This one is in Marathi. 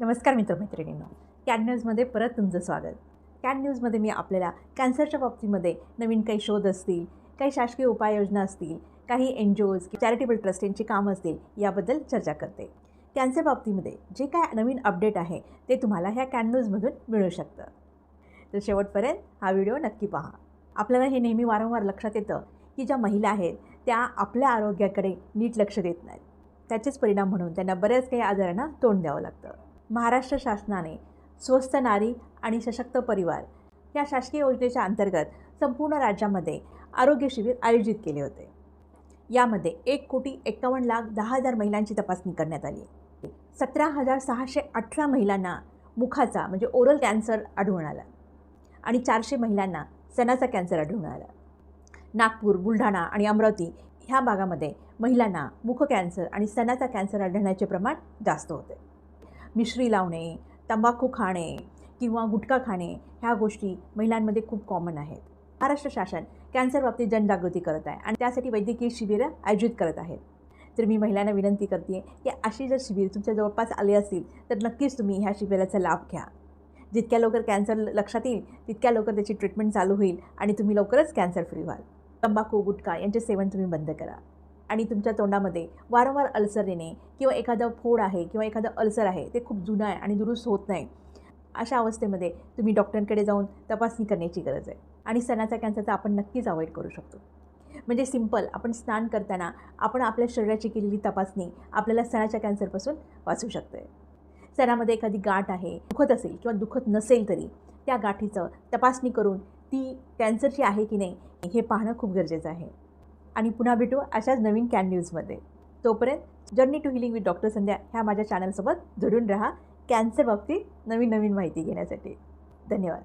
नमस्कार मित्रमैत्रिणींनो. कॅन न्यूजमध्ये परत तुमचं स्वागत. कॅन न्यूजमध्ये मी आपल्याला कॅन्सरच्या बाबतीमध्ये नवीन काही शोध असतील काही शासकीय उपाययोजना असतील काही एन जी ओज चॅरिटेबल ट्रस्ट यांची कामं असतील याबद्दल चर्चा करते. कॅन्सर बाबतीमध्ये जे काय नवीन अपडेट आहे ते तुम्हाला ह्या कॅन न्यूजमधून मिळू शकतं. तर शेवटपर्यंत हा व्हिडिओ नक्की पहा. आपल्याला हे नेहमी वारंवार लक्षात येतं की ज्या महिला आहेत त्या आपल्या आरोग्याकडे नीट लक्ष देत नाहीत. त्याचेच परिणाम म्हणून त्यांना बऱ्याच काही आजारांना तोंड द्यावं लागतं. महाराष्ट्र शासनाने स्वस्थ नारी आणि सशक्त परिवार या शासकीय योजनेच्या अंतर्गत संपूर्ण राज्यामध्ये आरोग्य शिबिर आयोजित केले होते. यामध्ये एक कोटी एक्कावन्न लाख दहा हजार महिलांची तपासणी करण्यात आली. सतरा हजार सहाशे अठरा महिलांना मुखाचा म्हणजे ओरल कॅन्सर आढळून आला आणि चारशे महिलांना सणाचा कॅन्सर आढळून आला. नागपूर बुलढाणा आणि अमरावती ह्या भागामध्ये महिलांना मुख कॅन्सर आणि सणाचा कॅन्सर आढळण्याचे प्रमाण जास्त होते. मिश्री लावणे तंबाखू खाणे किंवा गुटखा खाणे ह्या गोष्टी महिलांमध्ये खूप कॉमन आहेत. महाराष्ट्र शासन कॅन्सर बाबतीत जनजागृती करत आहे आणि त्यासाठी वैद्यकीय शिबिरं आयोजित करत आहेत. तर मी महिलांना विनंती करते की अशी जर शिबिर तुमच्या जवळपास आली असतील तर नक्कीच तुम्ही ह्या शिबिराचा लाभ घ्या. जितक्या लवकर कॅन्सर लक्षात येईल तितक्या लवकर त्याची ट्रीटमेंट चालू होईल आणि तुम्ही लवकरच कॅन्सर फ्री व्हाल. तंबाखू गुटखा यांचे सेवन तुम्ही बंद करा. आणि तुमच्या तोंडामध्ये वारंवार अल्सर येणे किंवा एखादं फोड आहे किंवा एखादं अल्सर आहे ते खूप जुनं आहे आणि दुरुस्त होत नाही. अशा अवस्थेमध्ये तुम्ही डॉक्टरांकडे जाऊन तपासणी करण्याची गरज आहे आणि सणाचा कॅन्सरचा आपण नक्कीच अवॉइड करू शकतो. म्हणजे सिंपल आपण स्नान करताना आपण आपल्या शरीराची केलेली तपासणी आपल्याला सणाच्या कॅन्सरपासून वाचू शकते सणामध्ये एखादी गाठ आहे दुखत असेल किंवा दुखत नसेल तरी त्या गाठीचं तपासणी करून ती कॅन्सरची आहे की नाही हे पाहणं खूप गरजेचं आहे. आणि पुन्हा भेटू अशाच नवीन कॅन न्यूजमध्ये. तोपर्यंत journey to healing with doctor Sandhya ह्या माझ्या चॅनलसोबत जोडून राहा. कॅन्सर बाबतीत नवीन नवीन माहिती घेण्यासाठी. धन्यवाद.